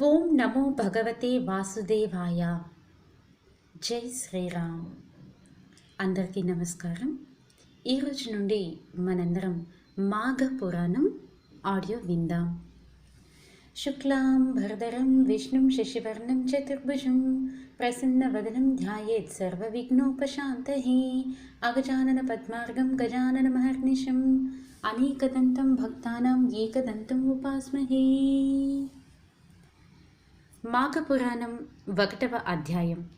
ఓం నమో భగవతే వాసుదేవాయ జై శ్రీరామ్ అందరికీ నమస్కారం ఈరోజు నుండి మనందరం మాఘ పురాణం ఆడియో విందాం శుక్లాం భరధరం విష్ణుం శశివర్ణం చతుర్భుజం ప్రసన్నవదనం ధ్యాయేత్ సర్వవిఘ్నోపశాంతహే అగజానన పద్మార్గం గజానన మహర్నిశం అనేకదంతం భక్తానాం ఏకదంతం ఉపాస్మహే మాఘపురాణం ఒకటవ అధ్యాయం.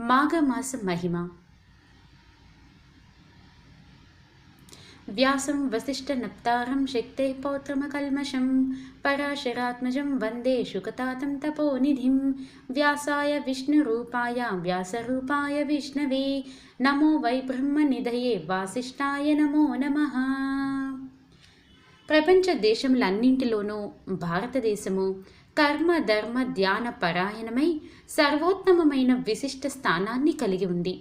మాఘమాస మహిమ. వ్యాసం వసిష్ఠ నప్తారం శక్తే పౌత్రమ కల్మషం పరాశరాత్మజం వందే శుకతాతం తపోనిధిం. వ్యాసాయ విష్ణురూపాయ వ్యాసరూపాయ విష్ణవే. నమో వై బ్రహ్మనిధయే వాసిష్ఠాయ నమో నమః. ప్రపంచ దేశములన్నింటిలోనూ భారతదేశము కర్మ ధర్మ ధ్యాన పరాయణమై సర్వోత్తమమైన విశిష్ట స్థానాన్ని కలిగి ఉంది.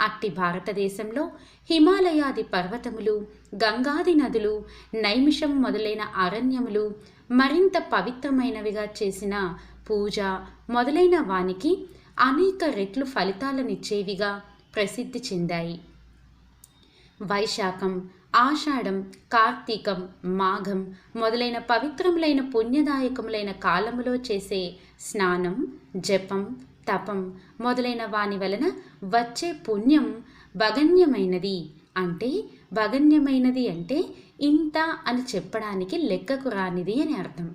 అట్టి భారతదేశంలో హిమాలయాది పర్వతములు గంగాది నదులు నైమిషం మొదలైన అరణ్యములు మరింత పవిత్రమైనవిగా చేసిన పూజ మొదలైన వానికి అనేక రెట్లు ఫలితాలనిచ్చేవిగా ప్రసిద్ధి చెందాయి. వైశాఖం ఆషాఢం కార్తీకం మాఘం మొదలైన పవిత్రములైన పుణ్యదాయకములైన కాలములో చేసే స్నానం జపం తపం మొదలైన వాని వలన వచ్చే పుణ్యం భగన్యమైనది అంటే భగన్యమైనది అంటే ఇంత అని చెప్పడానికి లెక్కకు రానిది అని అర్థం.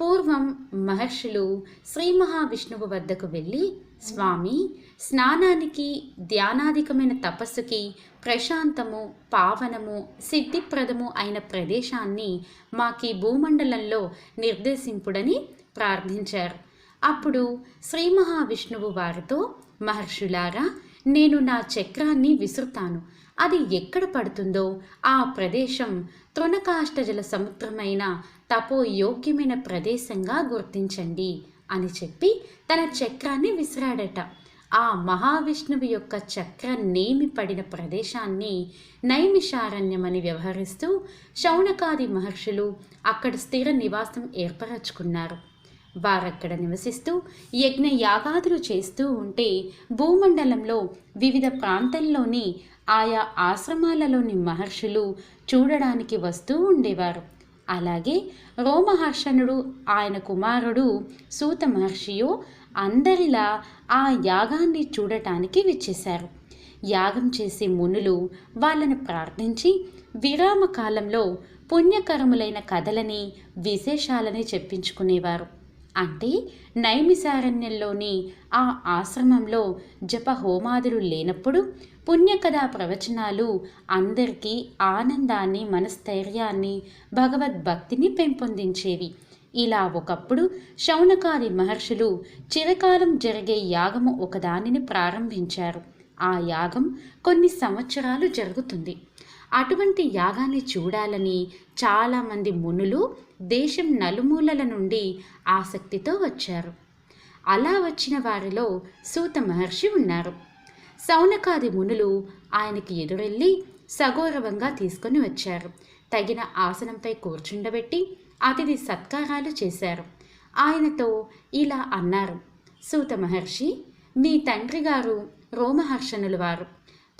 పూర్వం మహర్షులు శ్రీ మహావిష్ణువు వద్దకు వెళ్ళి స్వామి స్నానానికి ధ్యానాధికమైన తపస్సుకి ప్రశాంతము పావనము సిద్ధిప్రదము అయిన ప్రదేశాన్ని మాకి భూమండలంలో నిర్దేశింపుడని ప్రార్థించారు. అప్పుడు శ్రీ మహావిష్ణువు వారితో మహర్షులారా నేను నా చక్రాన్ని విసురుతాను. అది ఎక్కడ పడుతుందో ఆ ప్రదేశం తృణకాష్టజల సముద్రమైన తపోయోగ్యమైన ప్రదేశంగా గుర్తించండి. అని చెప్పి తన చక్రాన్ని విసిరాడట. ఆ మహావిష్ణువు యొక్క చక్ర నేమి పడిన ప్రదేశాన్ని నైమిషారణ్యమని వ్యవహరిస్తూ శౌనకాది మహర్షులు అక్కడ స్థిర నివాసం ఏర్పరచుకున్నారు. వారక్కడ నివసిస్తూ యజ్ఞ యాగాదులు చేస్తూ ఉంటే భూమండలంలో వివిధ ప్రాంతంలోని ఆయా ఆశ్రమాలలోని మహర్షులు చూడడానికి వస్తూ ఉండేవారు. అలాగే రోమహర్షణుడు ఆయన కుమారుడు సూత మహర్షియు అందరిలా ఆ యాగాన్ని చూడటానికి విచ్చేశారు. యాగం చేసే మునులు వాళ్ళను ప్రార్థించి విరామ కాలంలో పుణ్యకరములైన కథలని విశేషాలని చెప్పించుకునేవారు. అంటే నైమిసారణ్యంలోని ఆ ఆశ్రమంలో జప హోమాదులు లేనప్పుడు పుణ్యకథా ప్రవచనాలు అందరికీ ఆనందాన్ని మనస్థైర్యాన్ని భగవద్భక్తిని పెంపొందించేవి. ఇలా ఒకప్పుడు శౌనకాది మహర్షులు చిరకాలం జరిగే యాగము ఒకదానిని ప్రారంభించారు. ఆ యాగం కొన్ని సంవత్సరాలు జరుగుతుంది. అటువంటి యాగాన్ని చూడాలని చాలామంది మునులు దేశం నలుమూలల నుండి ఆసక్తితో వచ్చారు. అలా వచ్చిన వారిలో సూత మహర్షి ఉన్నారు. సౌనకాది మునులు ఆయనకి ఎదురెళ్ళి సగౌరవంగా తీసుకొని వచ్చారు. తగిన ఆసనంపై కూర్చుండబెట్టి అతిథి సత్కారాలు చేశారు. ఆయనతో ఇలా అన్నారు. సూత మహర్షి మీ తండ్రి గారు రోమహర్షణుల వారు.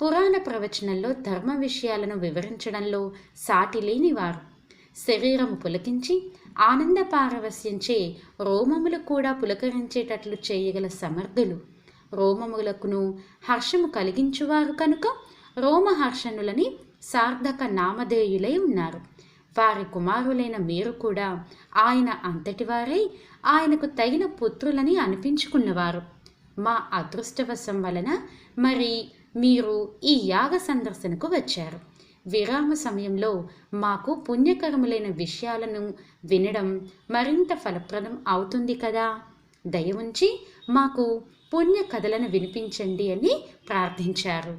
పురాణ ప్రవచనంలో ధర్మ విషయాలను వివరించడంలో సాటి లేనివారు. శరీరము పులకించి ఆనంద పారవస్యంచే రోమములు కూడా పులకరించేటట్లు చేయగల సమర్థులు. రోమములకును హర్షము కలిగించువారు కనుక రోమహర్షణులని సార్థక నామధేయులై ఉన్నారు. వారి కుమారులైన మీరు కూడా ఆయన అంతటివారై ఆయనకు తగిన పుత్రులని అనిపించుకున్నవారు. మా అదృష్టవశం వలన మరి మీరు ఈ యాగ సందర్శనకు వచ్చారు. విరామ సమయంలో మాకు పుణ్యకరములైన విషయాలను వినడం మరింత ఫలప్రదం అవుతుంది కదా? దయ ఉంచి మాకు పుణ్య కథలను వినిపించండి అని ప్రార్థించారు.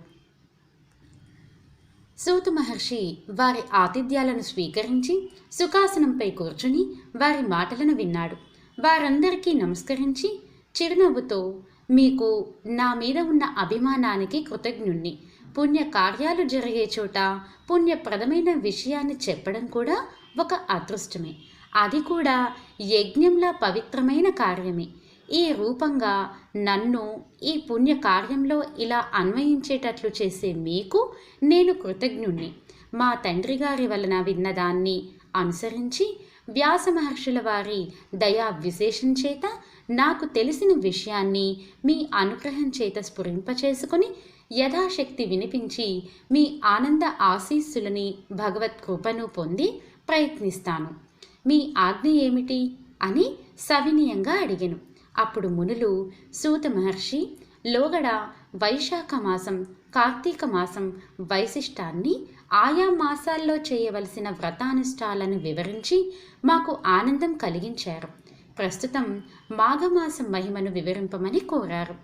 సూత మహర్షి వారి ఆతిథ్యాలను స్వీకరించి సుఖాసనంపై కూర్చుని వారి మాటలను విన్నాడు. వారందరికీ నమస్కరించి చిరునవ్వుతో మీకు నా మీద ఉన్న అభిమానానికి కృతజ్ఞుణ్ణి. పుణ్య కార్యాలు జరిగే చోట పుణ్యప్రదమైన విషయాన్ని చెప్పడం కూడా ఒక అదృష్టమే. అది కూడా యజ్ఞంలా పవిత్రమైన కార్యమే. ఈ రూపంగా నన్ను ఈ పుణ్య కార్యంలో ఇలా అన్వయించేటట్లు చేసే మీకు నేను కృతజ్ఞుణ్ణి. మా తండ్రి గారి వలన విన్నదాన్ని అనుసరించి వ్యాస మహర్షుల వారి దయా విశేషం చేత నాకు తెలిసిన విషయాన్ని మీ అనుగ్రహం చేత స్ఫురింపచేసుకుని యథాశక్తి వినిపించి మీ ఆనంద ఆశీస్సులని భగవత్ కృపను పొంది ప్రయత్నిస్తాను. మీ ఆజ్ఞ ఏమిటి? అని సవినీయంగా అడిగాను. అప్పుడు మునులు సూత మహర్షి లోగడ వైశాఖ మాసం కార్తీక మాసం వైశిష్టాన్ని ఆయా మాసాల్లో చేయవలసిన వ్రతానుష్ఠాలను వివరించి మాకు ఆనందం కలిగించారు. ప్రస్తుతం మాఘమాసం మహిమను వివరింపమని కోరారు.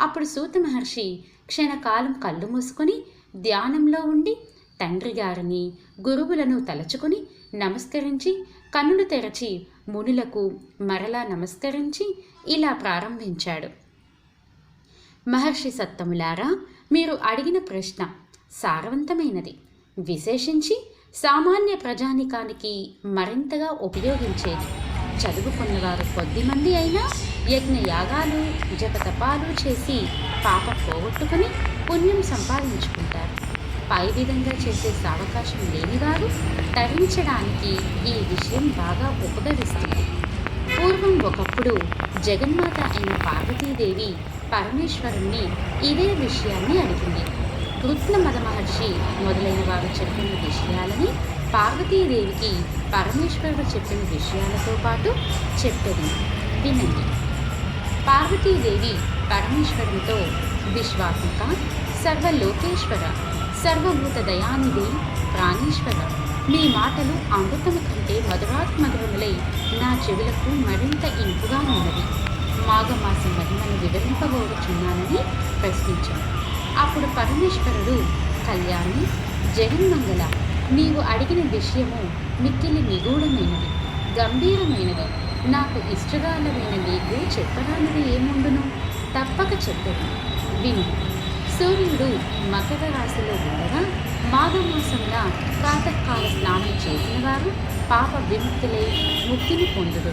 అప్పుడు సూత మహర్షి క్షణకాలం కళ్ళు మూసుకొని ధ్యానంలో ఉండి తండ్రి గారిని గురువులను తలచుకొని నమస్కరించి కన్నులు తెరచి మునులకు మరలా నమస్కరించి ఇలా ప్రారంభించాడు. మహర్షి సత్తములారా మీరు అడిగిన ప్రశ్న సారవంతమైనది. విశేషించి సామాన్య ప్రజానికానికి మరింతగా ఉపయోగించేది చదువుకున్నవారు కొద్దిమంది అయినా యజ్ఞయాగాలు జపతపాలు చేసి పాపం పోగొట్టుకుని పుణ్యం సంపాదించుకుంటారు. పై విధంగా చేసే సావకాశం లేనివారు తరించడానికి ఈ విషయం బాగా ఉపకరిస్తుంది. పూర్వం ఒకప్పుడు జగన్మాత అయిన పార్వతీదేవి పరమేశ్వరుణ్ణి ఇదే విషయాన్ని అడిగింది. కృత్న మహర్షి మొదలైన వారు చెప్పిన విషయాలని పార్వతీదేవికి పరమేశ్వరుడు చెప్పిన విషయాలతో పాటు చెప్పేది వినండి. పార్వతీదేవి పరమేశ్వరునితో విశ్వాత్మక సర్వలోకేశ్వర సర్వభూత దయానిధి ప్రాణేశ్వర. మీ మాటలు అమృతము కంటే మధురాత్మధురములై నా చెవులకు మరింత ఇంపుగా ఉన్నది మాఘమాసం మహిమను వివరింపబోడుచున్నానని ప్రశ్నించాను. అప్పుడు పరమేశ్వరుడు కళ్యాణి జగన్మంగళ నీవు అడిగిన విషయము మిక్కిలి నిగూఢమైనది గంభీరమైనది. నాకు ఇష్టగాలమైన నీకు చెప్పరానిది ఏముండును? తప్పక చెప్పదు. విను. సూర్యుడు మకర రాశిలో ఉండగా మాఘమాసమున ప్రాతకాల స్నానం చేసిన వారు పాప విముక్తులై ముక్తిని పొందుడు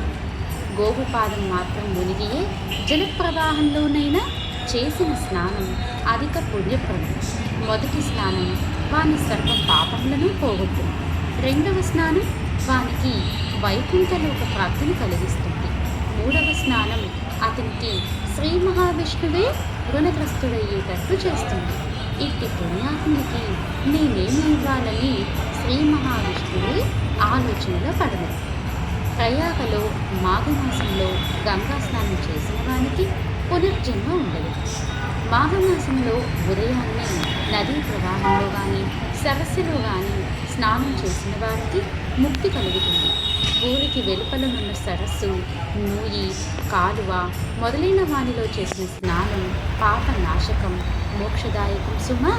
గోవుపాదం మాత్రం మునిగియే జలప్రవాహంలోనైనా చేసిన స్నానం అధిక పుణ్యప్రదం మొదటి స్నానం వాని సర్వ పాపములను పోగొట్టును రెండవ స్నానం వానికి వైకుంఠలోక ప్రాప్తిని కలిగిస్తుంది. మూడవ స్నానం అతనికి శ్రీ మహావిష్ణువే రుణగ్రస్తుడయ్యేటట్టు చేస్తుంది. ఇట్టి పుణ్యాత్మకి నేనేమి ఇవ్వాలని శ్రీ మహావిష్ణువే ఆలోచనలో పడదు ప్రయాగలో మాఘమాసంలో గంగా స్నానం చేసిన వానికి పునర్జన్మ ఉండదు. మాఘమాసంలో ఉదయాన్నే నదీ ప్రవాహంలో కానీ సరస్సులో కానీ స్నానం చేసిన వారికి ముక్తి కలుగుతుంది. ఊరికి వెలుపలనున్న సరస్సు నూయి కాలువ మొదలైన వానిలో చేసిన స్నానం పాప నాశకం మోక్షదాయకం సుమా!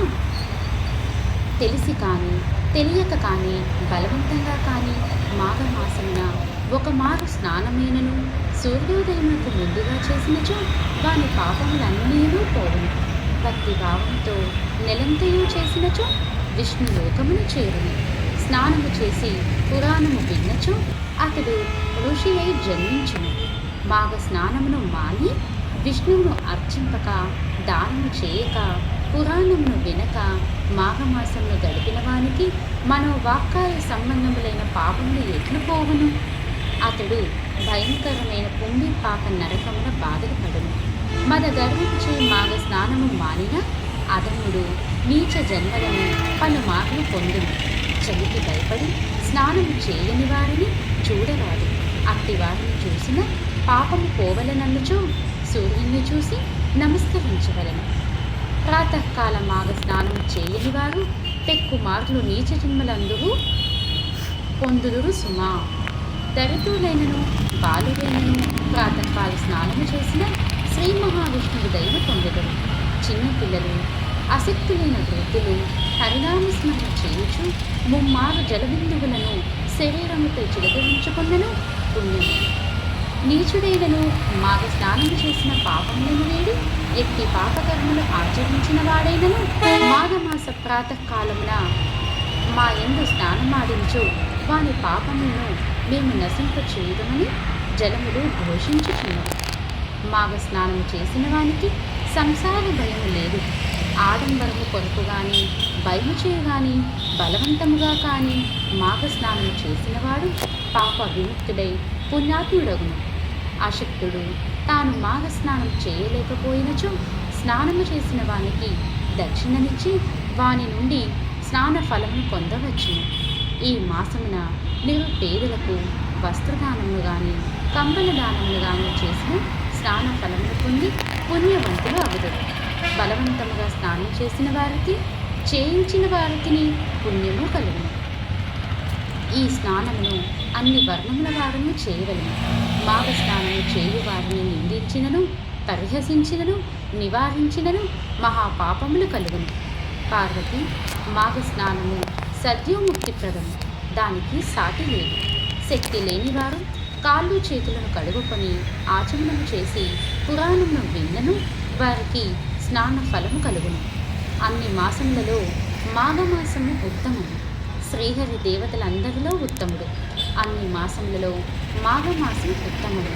తెలిసి కానీ తెలియక కానీ బలవంతంగా కానీ మాఘమాసమున ఒక మారు స్నానమైనను సూర్యోదయమునకు ముందుగా చేసినచో వాని పాపములన్నీ పోవును భక్తి భావంతో నెలంతయు చేసినచో విష్ణు లోకమును చేరును. స్నానము చేసి పురాణము విన్నచో అతడు ఋషి అయి జన్మించును. మాఘ స్నానమును మాని విష్ణువును అర్చింపక దానము చేయక పురాణమును వినక మాఘమాసమును గడిపిన వానికి మనోవాక్కాయ సంబంధములైన పాపములు ఎట్లు పోవును అతడు భయంకరమైన పుండి పాప నరకమున బాధలు పడును మద గర్వించి మాగ స్నానము మానిన అదముడు నీచ జన్మలను పలు మార్లు పొందును. చలికి భయపడి స్నానము చేయని వారిని చూడరాదు. అట్టి వారిని చూసిన పాపము పోవలనందుచో సూర్యుని చూసి నమస్కరించవలను. ప్రాతకాల మాగ స్నానం చేయని వారు పెక్కుమార్లు నీచ జన్మలందుకు పొందుదురు సుమా. దరిద్రులైనను బాలులైనను ప్రాతకాల స్నానము చేసిన శ్రీ మహావిష్ణువు దైవ పొందెదరు. చిన్నపిల్లలు అసక్తులైన వృద్ధులు హరినామస్మరణ చేయుచు ముమ్మారు జలబిందువులను శరీరముపై చిలకరించుకున్నను పుణ్యము. నీచుడైనను మాగ స్నానము చేసిన పాపములను వేడి ఎట్టి పాపకర్మలు ఆచరించిన వాడైనను మాఘమాస ప్రాతకాలమున మా ఎందు స్నానమాడించు వాని పాపములను మేము నశింప చేయదమని జలములు ఘోషించుచున్నాం మాగ స్నానము చేసిన వానికి సంసార భయం లేదు. ఆడంబరము కొరకు కానీ భయము చేయగాని బలవంతముగా కానీ మాఘ స్నానం చేసినవాడు పాప విముక్తుడై పుణ్యాత్ముడగును. అశక్తుడు తాను మాఘ స్నానం చేయలేకపోయినచో స్నానము చేసిన వానికి దక్షిణనిచ్చి వాని నుండి స్నాన ఫలమును పొందవచ్చును. ఈ మాసమున నిరుపేదలకు వస్త్రదానములు కానీ కంబల దానములు కానీ చేసిన స్నాన ఫలములు పొంది పుణ్యవంతులు అగుదురు బలవంతముగా స్నానం చేసిన వారికి చేయించిన వారికి పుణ్యము కలుగును. ఈ స్నానమును అన్ని వర్ణముల వారును చేయవలను. మాఘ స్నానము చేయు వారిని నిందించినను పరిహసించినను నివారించినను మహాపాపములు కలుగును. పార్వతి మాఘ స్నానము సద్యోముక్తిప్రదము దానికి సాటి లేదు. శక్తి లేనివారు కాళ్ళు చేతులను కడుగుకొని ఆచమనం చేసి పురాణమును విన్నను. వారికి స్నాన ఫలము కలుగును. అన్ని మాసములలో మాఘమాసము ఉత్తమము. శ్రీహరి దేవతలందరిలో ఉత్తముడు. అన్ని మాసములలో మాఘమాసం ఉత్తముడు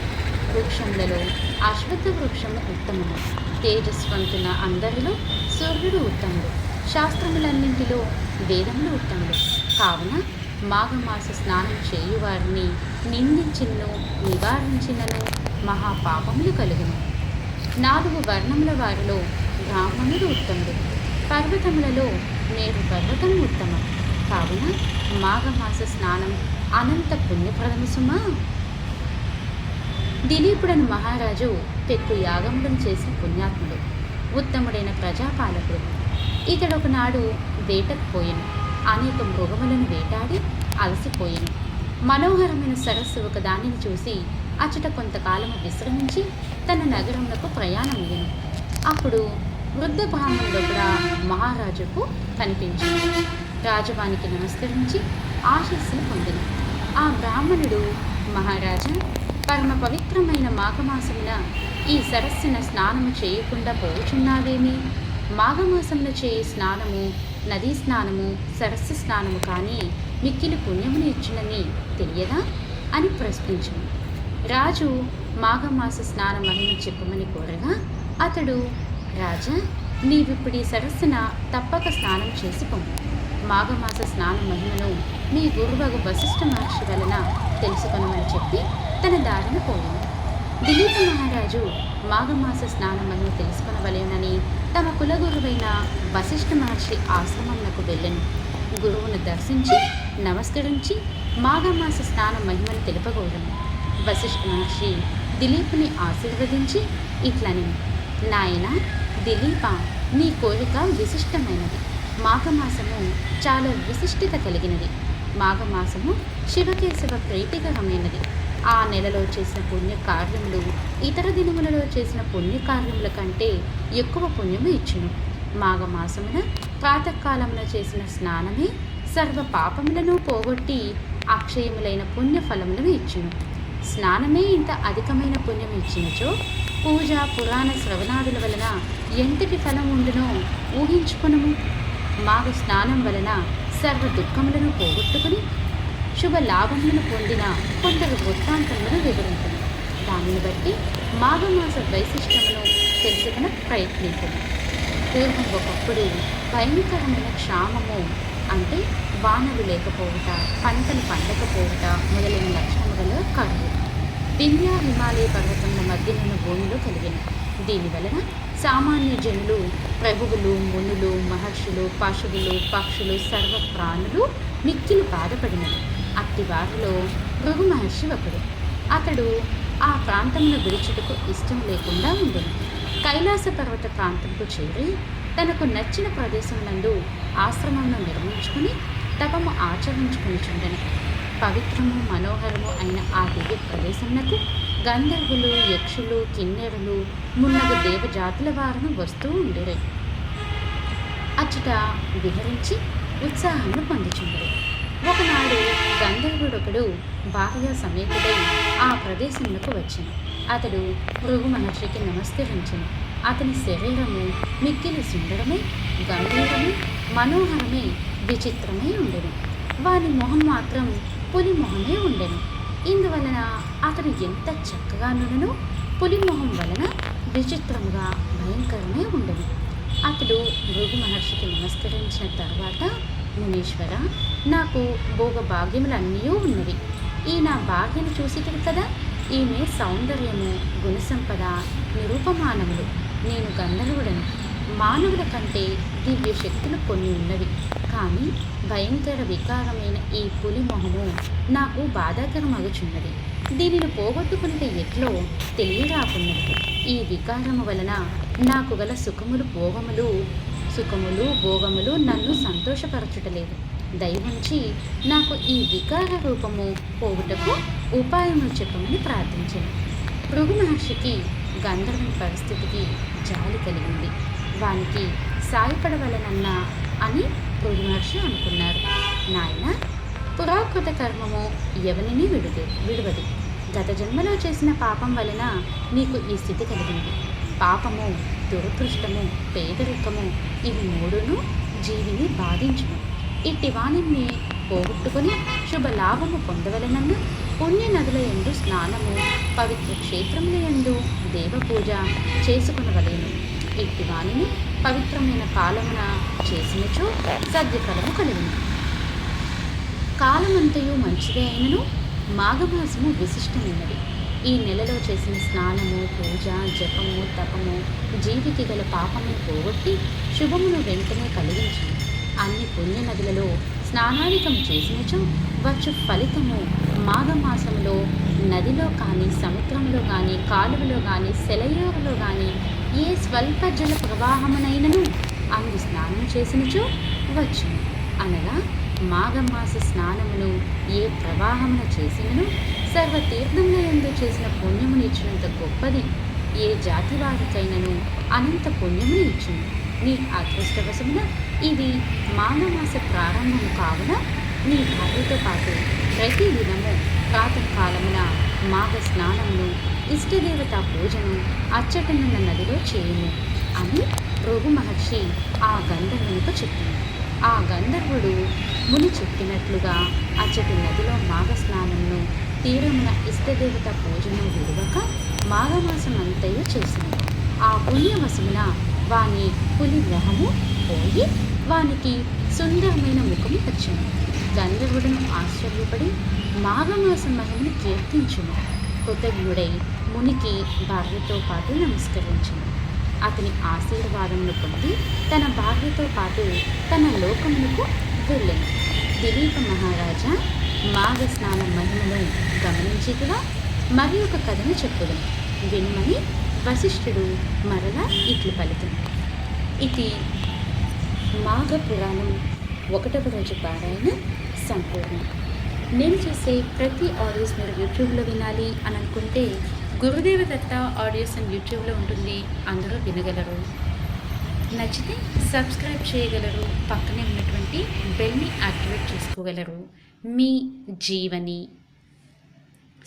వృక్షములలో అశ్వత్థ వృక్షము ఉత్తమము. తేజస్వంతున అందరిలో సూర్యుడు ఉత్తముడు. శాస్త్రములన్నింటిలో వేదములు ఉత్తముడు. కావున మాఘమాస స్నానం చేయువారిని నిందించినను నివారించినను మహాపాపములు కలుగును. నాలుగు వర్ణముల వారిలో బ్రాహ్మణుడు ఉత్తముడు. పర్వతములలో నేడు పర్వతం ఉత్తమం. కావున మాఘమాస స్నానం అనంత పుణ్యప్రదము సుమా. దిలీపుడను మహారాజు పెక్కు యాగములను చేసిన పుణ్యాత్ముడు. ఉత్తముడైన ప్రజాపాలకుడు. ఇతడు ఒకనాడు వేటకు పోయెను. అనేక మృగములను వేటాడి అలసిపోయెను. మనోహరమైన సరస్సు ఒక దానిని చూసి అచట కొంతకాలము విశ్రమించి తన నగరములకు ప్రయాణమయ్యను. అప్పుడు వృద్ధ బ్రాహ్మణుడు కూడా మహారాజుకు కనిపించింది రాజవానికి నమస్కరించి ఆశీస్సులు పొందిన. ఆ బ్రాహ్మణుడు మహారాజా పరమ పవిత్రమైన మాఘమాసమున ఈ సరస్సున స్నానము చేయకుండా పోచున్నావేమి మాఘమాసంలో చేయి స్నానము నదీ స్నానము సరస్సు స్నానము కానీ మిక్కిలి పుణ్యమును ఇచ్చునని తెలియదా? అని ప్రశ్నించును రాజు మాఘమాస స్నాన మహిమ చెప్పమని కోరగా అతడు రాజా నీవిప్పుడు ఈ సరస్సున తప్పక స్నానం చేసి పొమ్ము మాఘమాస స్నాన మహిమను మీ గురువగు వశిష్ఠ మహర్షి వలన తెలుసుకొనమని చెప్పి తన దారిన పోయింది. దిలీప మహారాజు మాఘమాస స్నాన మహిమ తెలుసుకొనవలేనని తమ కులగురువైన వశిష్ఠ మహర్షి ఆశ్రమంలో వెళ్ళను. గురువును దర్శించి నమస్కరించి మాఘమాస స్నాన మహిమను తెలుపగోరను వశిష్ఠ మహర్షి దిలీపుని ఆశీర్వదించి ఇట్లని నాయన దిలీప నీ కోరిక విశిష్టమైనది. మాఘమాసము చాలా విశిష్టత కలిగినది. మాఘమాసము శివకేశవ ప్రీతికరమైనది. ఆ నెలలో చేసిన పుణ్య కార్యములు ఇతర దినములలో చేసిన పుణ్య కార్యముల కంటే ఎక్కువ పుణ్యము ఇచ్చును. మాఘమాసమున ప్రాతకాలమున చేసిన స్నానమే సర్వ పాపములను పోగొట్టి అక్షయములైన పుణ్య ఫలములను ఇచ్చును. స్నానమే ఇంత అధికమైన పుణ్యం ఇచ్చినచో పూజ పురాణ శ్రవణాదుల వలన ఎంతటి ఫలం ఉండునో ఊహించుకునము. మాఘ స్నానం వలన సర్వ దుఃఖములను పోగొట్టుకుని శుభ లాభములను పొందిన కొందరు వృత్తాంతములను వివరించను. దానిని బట్టి మాఘమాస వైశిష్టమును తెలుసుకున్న ప్రయత్నించను. పూర్వం ఒకప్పుడు భయంకరమైన క్షామము అంటే వానలు లేకపోవుట పంటలు పండకపోవుట మొదలైన లక్షణములలో కరువు. వింధ్యా హిమాలయ పర్వతముల మధ్యనున్న భూమిలో కలిగిన. దీనివలన సామాన్య జనులు ప్రభువులు మునులు మహర్షులు పశువులు పక్షులు సర్వ ప్రాణులు మిక్కిలు బాధపడినవి. అట్టి వారిలో భృగు మహర్షి ఒకడు. అతడు ఆ ప్రాంతంలో విడిచుటకు ఇష్టం లేకుండా ఉండేది కైలాస పర్వత ప్రాంతంకు చేరి తనకు నచ్చిన ప్రదేశమునందు ఆశ్రమంలో నిర్మించుకుని తపము ఆచరించుకుని చుండెను. పవిత్రము మనోహరము అయిన ఆ దివ్య ప్రదేశంలో గంధర్వులు యక్షులు కిన్నెరులు మున్నగు దేవజాతుల వారును వస్తూ ఉండేరు. అచ్చట విహరించి ఉత్సాహమును పొందుచుండరు. ఒకనాడు గంధర్వుడొకడు భార్య సమేతుడై ఆ ప్రదేశంలోకి వచ్చాను. అతడు భృగు మహర్షికి నమస్కరించను. అతని శరీరము మిక్కిలి సుందరమే గంభీరమే మనోహరమే విచిత్రమే ఉండెను. వాని మొహం మాత్రం పులి మొహమే ఉండెను. ఇందువలన అతడు ఎంత చక్కగా నునను పులిమోహం వలన విచిత్రముగా భయంకరమే ఉండెను. అతడు భృగు మహర్షికి నమస్కరించిన తర్వాత మునీశ్వర నాకు భోగ భాగ్యములన్నీ ఉన్నవి. ఈ నా భాగ్యను చూసిటివి కదా? ఈమె సౌందర్యము గుణసంపద నిరూపమానములు. నేను గంధర్వుడను. మానవుల కంటే దివ్య శక్తులు కొన్ని ఉన్నవి. కానీ భయంకర వికారమైన ఈ పులి మొహము నాకు బాధాకరమగుచున్నది. దీనిని పోగొట్టుకుంటే ఎట్లో తెలియరాకున్నది ఈ వికారము వలన నాకు గల సుఖములు భోగములు సుఖములు భోగములు నన్ను సంతోషపరచుటలేదు. దయవుంచి నాకు ఈ వికార రూపము పోగుటకు ఉపాయము చెప్పమని ప్రార్థించాను భృగు మహర్షికి గంధర్వుని పరిస్థితికి జాలి కలిగింది. వానికి సాయపడవలనన్నా అని భృగు మహర్షి అనుకున్నారు. నాయన పురాకృత కర్మము ఎవరిని విడుదే విడువదు. గత జన్మలో చేసిన పాపం వలన నీకు ఈ స్థితి కలిగింది. పాపము దురదృష్టము పేదరికము ఇవి మూడును జీవిని బాధించును. ఇట్టి వాణిని పోగొట్టుకుని శుభ లాభము పొందవలనన్న పుణ్య నదుల ఎందు స్నానము పవిత్ర క్షేత్రముల ఎందు దేవపూజ చేసుకునవలేను. ఇట్టి వాణిని పవిత్రమైన కాలమున చేసినచో సద్యఫలము కలుగును. కాలమంతయు మంచిదే అయినను మాఘమాసము విశిష్టమైనది. ఈ నెలలో చేసిన స్నానము పూజ జపము తపము జీవికి గల పాపమును పోగొట్టి శుభమును వెంటనే కలిగించింది అన్ని పుణ్య నదులలో స్నానాధికం చేసినచో వచ్చు ఫలితము. మాఘమాసంలో నదిలో కానీ సముద్రంలో కానీ కాలువలో కానీ సెలయేరులో కానీ ఏ స్వల్ప జల ప్రవాహమునైనను అందు స్నానం చేసినచో వచ్చు. అనగా మాఘమాస స్నానమును ఏ ప్రవాహమున చేసినను సర్వతీర్థంగా ఎందు చేసిన పుణ్యమును ఇచ్చినంత గొప్పది. ఏ జాతి వారికైనను అనంత పుణ్యమును ఇచ్చింది నీ అదృష్టవశమున ఇది మాఘమాస ప్రారంభము కావున నీ భార్యతో పాటు ప్రతి దినము ప్రాతకాలమున మాఘ స్నానమును ఇష్టదేవత పూజను అచ్చటనున్న నదిలో చేయము అని భృగు మహర్షి ఆ గంధర్వునితో చెప్పింది ఆ గంధర్వుడు ముని చెప్పినట్లుగా అచ్చటి నదిలో మాఘ స్నానమును తీరమున ఇష్టదేవత పూజను విడవక మాఘమాసం అంతయు చేసినది ఆ పుణ్యవశమున వాని పులి గ్రహము పోయి వానికి సుందరమైన ముఖము వచ్చింది గంధర్వుడును ఆశ్చర్యపడి మాఘమాస మహిమను కీర్తించును. కృతజ్ఞుడై మునికి భార్యతో పాటు నమస్కరించింది అతని ఆశీర్వాదమును పొంది తన భార్యతో పాటు తన లోకమునకు వెళ్ళాను. దిలీప మహారాజా మాఘ స్నానం మహిమను గమనించిగా మరి ఒక కథను చెప్పడం వినమని వశిష్ఠుడు మరలా ఇట్లు పలికిన. ఇది మాఘ పురాణం ఒకటవ రోజు పారాయణ సంపూర్ణం. నేను చేసే ప్రతి ఆడియోస్ మీరు యూట్యూబ్లో వినాలి అని అనుకుంటే గురుదేవ దత్త ఆడియోస్ అని యూట్యూబ్లో ఉంటుంది అందరూ వినగలరు. నచ్చితే సబ్స్క్రైబ్ చేయగలరు పక్కనే ఉన్నటువంటి బెల్ని యాక్టివేట్ చేసుకోగలరు. మీ జీవని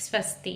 స్వస్తి.